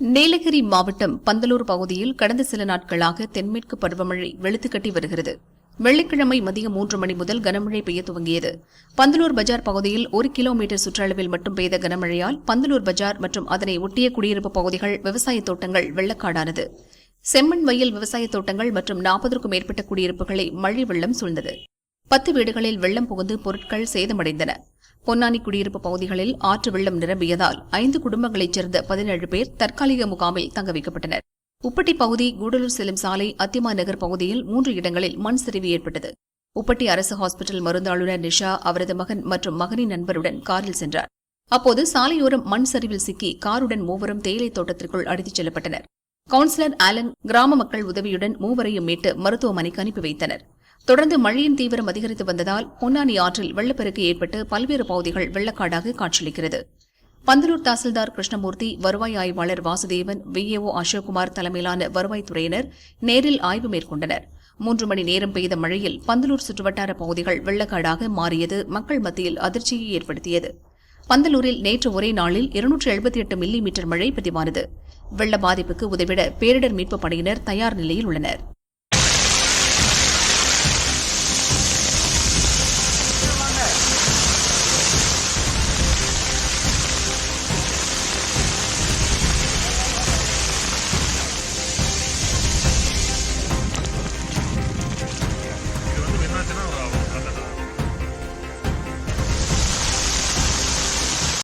நீலகிரி மாவட்டம் பந்தலூர் பகுதியில் கடந்த சில நாட்களாக தென்மேற்கு பருவமழை வெளுத்துக்கட்டி வருகிறது. வெள்ளிக்கிழமை மதியம் மூன்று மணி முதல் கனமழை பெய்ய துவங்கியது. பந்தலூர் பஜார் பகுதியில் ஒரு கிலோமீட்டர் சுற்றளவில் மட்டும் பெய்த கனமழையால் பந்தலூர் பஜார் மற்றும் அதனை ஒட்டிய குடியிருப்பு பகுதிகள் விவசாய தோட்டங்கள் வெள்ளக்காடானது. செம்மண் வயல் விவசாய தோட்டங்கள் மற்றும் நாற்பதற்கும் மேற்பட்ட குடியிருப்புகளை மழை வெள்ளம் சூழ்ந்தது. பத்து வீடுகளில் வெள்ளம் புகுந்து பொருட்கள் சேதமடைந்தன. பொன்னானி குடியிருப்பு பகுதிகளில் ஆற்று வெள்ளம் நிரம்பியதால் ஐந்து குடும்பங்களைச் சேர்ந்த பதினேழு பேர் தற்காலிக முகாமில் தங்க வைக்கப்பட்டனர். உப்பட்டி பகுதி கூடலூர் செல்லும் சாலை அத்திமா நகர் பகுதியில் மூன்று இடங்களில் மண் சரிவு ஏற்பட்டது. உப்பட்டி அரசு ஹாஸ்பிட்டல் மருந்தாளுநர் நிஷா அவரது மகன் மற்றும் மகனின் நண்பருடன் காரில் சென்றார். அப்போது சாலையோரம் மண் சரிவில் சிக்கி காருடன் மூவரும் தேயிலை தோட்டத்திற்குள் அடித்துச் செல்லப்பட்டனர். கவுன்சிலர் ஆலன் கிராம மக்கள் உதவியுடன் மூவரையும் மீட்டு மருத்துவமனைக்கு அனுப்பி வைத்தனர். தொடர்ந்து மழையின் தீவிரம் அதிகரித்து வந்ததால் பொன்னானி ஆற்றில் வெள்ளப்பெருக்கு ஏற்பட்டு பல்வேறு பகுதிகள் வெள்ளக்காடாக காட்சியளிக்கிறது. பந்தலூர் தாசில்தார் கிருஷ்ணமூர்த்தி வருவாய் ஆய்வாளர் வாசுதேவன் விஏஓ அசோக்குமார் தலைமையிலான வருவாய்த்துறையினர் நேரில் ஆய்வு மேற்கொண்டனர். மூன்று மணி நேரம் பெய்த மழையில் பந்தலூர் சுற்றுவட்டார பகுதிகள் வெள்ளக்காடாக மாறியது மக்கள் மத்தியில் அதிர்ச்சியை ஏற்படுத்தியது. பந்தலூரில் நேற்று ஒரே நாளில் இருநூற்று எழுபத்தி எட்டு மில்லி மீட்டர் மழை பதிவானது. வெள்ள பாதிப்புக்கு உதவிட பேரிடர் மீட்புப் படையினர் தயார் நிலையில் உள்ளனர்.